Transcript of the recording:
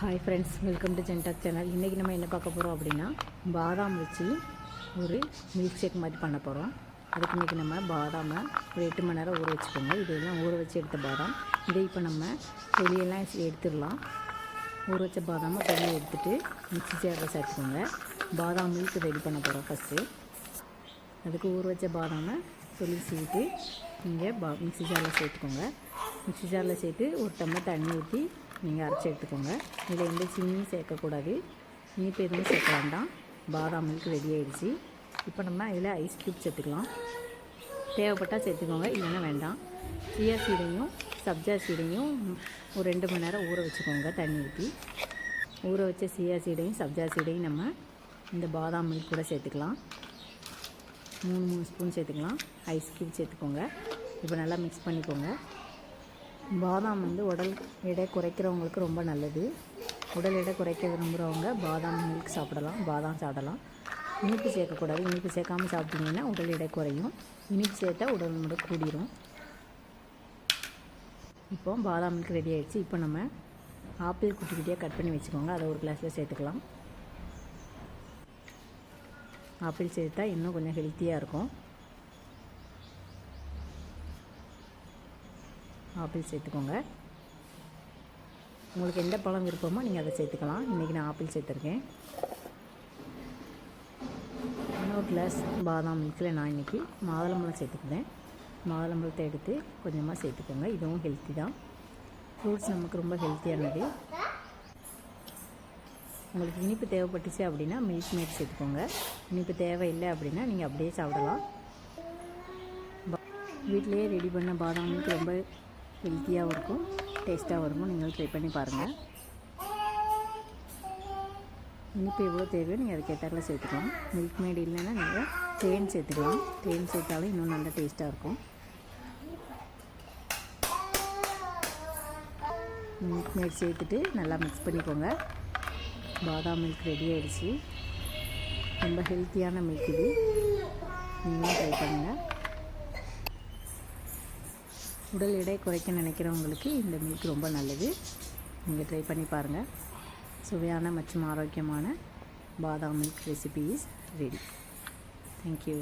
Hi friends welcome to ஜென்டாக் channel இன்றைக்கி நம்ம என்ன பார்க்க போகிறோம் அப்படின்னா பாதாம் வச்சு ஒரு மில்க் ஷேக் மாதிரி பண்ண போகிறோம் அதுக்கு இன்றைக்கி நம்ம பாதாமை ஒரு எட்டு மணி நேரம் ஊற வச்சுக்கோங்க. இதெல்லாம் ஊற வச்சு எடுத்த பாதாம். இதை இப்போ நம்ம வெளியெல்லாம் எடுத்துடலாம். ஊற வச்ச பாதாமை வெளியே எடுத்துகிட்டு மிக்ஸி ஜாரில் சேர்த்துக்கோங்க. பாதாம் மில்க் ரெடி பண்ண போகிறோம் ஃபஸ்ட்டு அதுக்கு ஊற வச்ச பாதாமை சொல்லி சீட்டு நீங்கள் பா மிக்ஸி ஜாரில் சேர்த்துக்கோங்க. மிக்ஸி ஜாரில் சேர்த்து ஒரு டம்ளர் தண்ணி ஊற்றி நீங்கள் அரைச்சி எடுத்துக்கோங்க. இதில் எந்த சீனியும் சேர்க்கக்கூடாது. இனிப்பு எதுவும் சேர்க்க வேண்டாம். பாதாம் மில்க் ரெடி ஆகிடுச்சு இப்போ நம்ம இதில் ஐஸ் க்யூப் சேர்த்துக்கலாம். தேவைப்பட்டால் சேர்த்துக்கோங்க. இல்லைன்னா வேண்டாம். சியா சீடையும் சப்ஜா சீடையும் ஒரு ரெண்டு மணி நேரம் ஊற வச்சுக்கோங்க தண்ணி ஊற்றி ஊற வச்ச சியா சீடையும் சப்ஜா சீடையும் நம்ம இந்த பாதாம் மில்க் கூட சேர்த்துக்கலாம். மூணு மூணு ஸ்பூன் சேர்த்துக்கலாம். ஐஸ் க்யூப் சேர்த்துக்கோங்க. இப்போ நல்லா மிக்ஸ் பண்ணிக்கோங்க. பாதாம் வந்து உடல் எடை குறைக்கிறவங்களுக்கு ரொம்ப நல்லது. உடல் எடை குறைக்க விரும்புகிறவங்க பாதாம் மில்க் சாப்பிடலாம் பாதாம் சாப்பிடலாம். இனிப்பு சேர்க்கக்கூடாது. இனிப்பு சேர்க்காமல் சாப்பிட்டீங்கன்னா உடல் எடை குறையும். இனிப்பு சேர்த்தா உடல் முறை கூடிரும். இப்போ பாதாம் மில்க் ரெடி ஆகிடுச்சு இப்போ நம்ம ஆப்பிள் குட்டி குட்டியாக கட் பண்ணி வச்சுக்கோங்க. அதை ஒரு கிளாஸில் சேர்த்துக்கலாம். ஆப்பிள் சேர்த்தா இன்னும் கொஞ்சம் ஹெல்த்தியாக இருக்கும். ஆப்பிள் சேர்த்துக்கோங்க. உங்களுக்கு எந்த பழம் விருப்பமோ நீங்கள் அதை சேர்த்துக்கலாம். இன்றைக்கி நான் ஆப்பிள் சேர்த்துருக்கேன். இன்னொரு கிளாஸ் பாதாம் மில்கில் நான் இன்றைக்கி மாதுளம்பழம் சேர்த்துக்குவேன் மாதுளம்பழத்தை எடுத்து கொஞ்சமாக சேர்த்துக்கோங்க. இதுவும் ஹெல்த்தி தான். ஃப்ரூட்ஸ் நமக்கு ரொம்ப ஹெல்த்தியானது உங்களுக்கு இனிப்பு தேவைப்பட்டுச்சு அப்படின்னா மில்க் மேட் சேர்த்துக்கோங்க. இனிப்பு தேவையில்லை அப்படின்னா நீங்கள் அப்படியே சாப்பிடலாம். வீட்டிலேயே ரெடி பண்ண பாதாம் மில்க் ரொம்ப ஹெல்த்தியாகவும் இருக்கும் டேஸ்ட்டாகவும் இருக்கும். நீங்கள் ட்ரை பண்ணி பாருங்கள் இனிப்பு எவ்வளோ தேவையோ நீங்கள் அதுக்கேற்றாக்கில் சேர்த்துக்கலாம். மில்க் மேட் இல்லைன்னா நீங்கள் தேன் சேர்த்துக்கலாம். தேன் சேர்த்தாலும் இன்னும் நல்லா டேஸ்ட்டாக இருக்கும். மில்க் மேட் சேர்த்துட்டு நல்லா மிக்ஸ் பண்ணிக்கோங்க. பாதாம் மில்க் ரெடி ஆகிடுச்சு ரொம்ப ஹெல்த்தியான மில்க் இது. நீங்களும் ட்ரை பண்ணுங்கள் உடல் எடை குறைக்க நினைக்கிறவங்களுக்கு இந்த மில்க் ரொம்ப நல்லது. நீங்கள் ட்ரை பண்ணி பாருங்கள் சுவையான மற்றும் ஆரோக்கியமான badam milk recipe is ready thank you